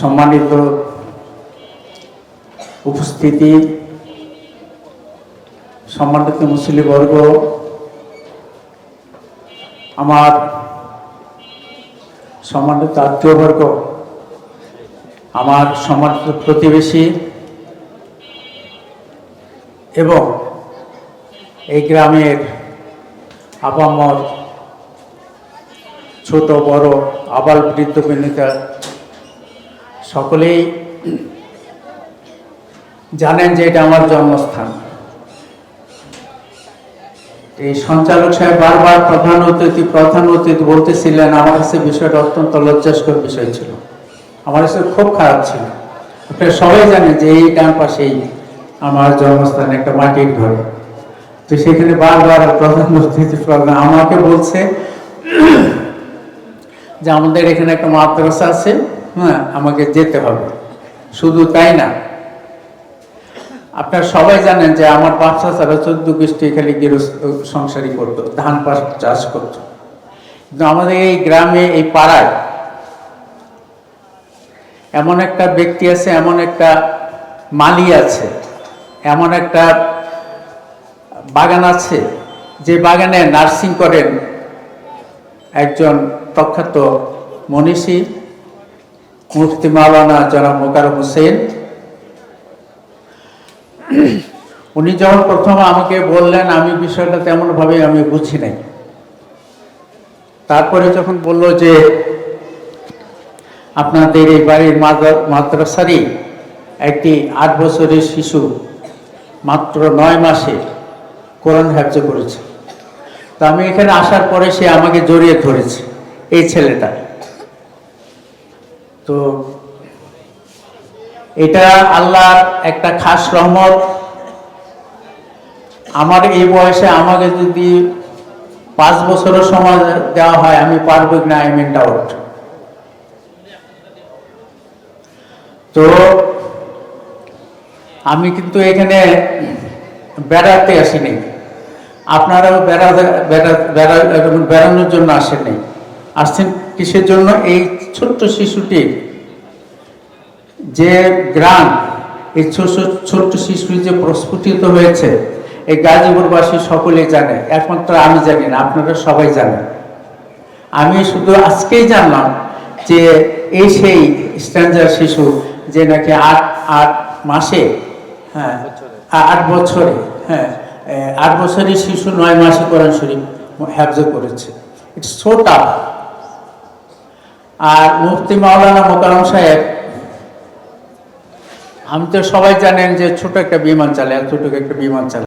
সম্মানিত উপস্থিতি, সম্মানিত মুসলিবর্গ আমার সম্মানিত আত্মীয়বর্গ, আমার সম্মানিত প্রতিবেশী এবং এই গ্রামের আপামর ছোট বড় আবাল বৃদ্ধ সকলেই জানেন যে এটা আমার জন্মস্থান। এই সঞ্চালক সাহেব বারবার প্রধান অতিথি প্রধান অতিথি বলতেছিলেন, আমার কাছে বিষয়টা অত্যন্ত লজ্জাস্কর বিষয় ছিল। আমার কাছে খুব খারাপ ছিল। আপনারা সবাই জানেন যে এই ডান পাশেই আমার জন্মস্থান একটা মাটির ঘর। তো সেখানে বারবার প্রধান অতিথি, প্রধান আমাকে বলছে যে আমাদের এখানে একটা মাদ্রাসা আছে। হ্যাঁ আমাকে যেতে হবে। শুধু তাই না, আপনারা সবাই জানেন যে আমার বাচ্চা ছাড়া চোদ্দ গোষ্ঠী খালি সংসারই করতো, ধান পাশ চাষ করতো। কিন্তু আমাদের এই গ্রামে, এই পাড়ায় এমন একটা ব্যক্তি আছে, এমন একটা মালি আছে, এমন একটা বাগান আছে, যে বাগানে নার্সিং করেন একজন প্রখ্যাত মনীষী। মুফতি মাওলানা জনাব মোকারম হোসেন। উনি যখন প্রথম আমাকে বললেন, আমি বিষয়টা তেমনভাবে আমি বুঝি নাই। তারপরে যখন বলল যে, আপনাদের এই বাড়ির মাদ্রা- মাদ্রাসারই একটি আট বছরের শিশু মাত্র নয় মাসে কোরআন হ্যাবজ করেছে তো আমি এখানে আসার পরে সে আমাকে জড়িয়ে ধরেছে, এই ছেলেটা তো এটা আল্লাহর একটা খাস রহমত। আমার এই বয়সে আমাকে যদি পাঁচ বছরের সময় দেওয়া হয়, আমি পারব না? আই মিন ডাউট তো আমি কিন্তু এখানে বেড়াতে আসিনি। আপনারাও বেড়া- বেড়া- বেড়ানোর জন্য আসেননি। আসছেন কিসের জন্য? এই ছোট্ট শিশুটির যে গ্রাম, এই ছোট ছোট্ট শিশু যে প্রস্ফুটিত হয়েছে, এই গাজীপুরবাসী সকলেই জানে। একমাত্র আমি জানি না, আপনারা সবাই জানেন। আমি শুধু আজকেই জানলাম যে এই সেই স্ট্যান্ডার শিশু যে নাকি আট আট মাসে হ্যাঁ আট বছরে হ্যাঁ আট বছরের শিশু নয় মাসে কোরআন শরীফ হ্যাবজ করেছে। ইটস সো টাফ আর মুফতি মাওলানা মোকারম সাহেব, আমি তো সবাই জানেন যে ছোট একটা বিমান চালায় ছোট একটা বিমান চালায়।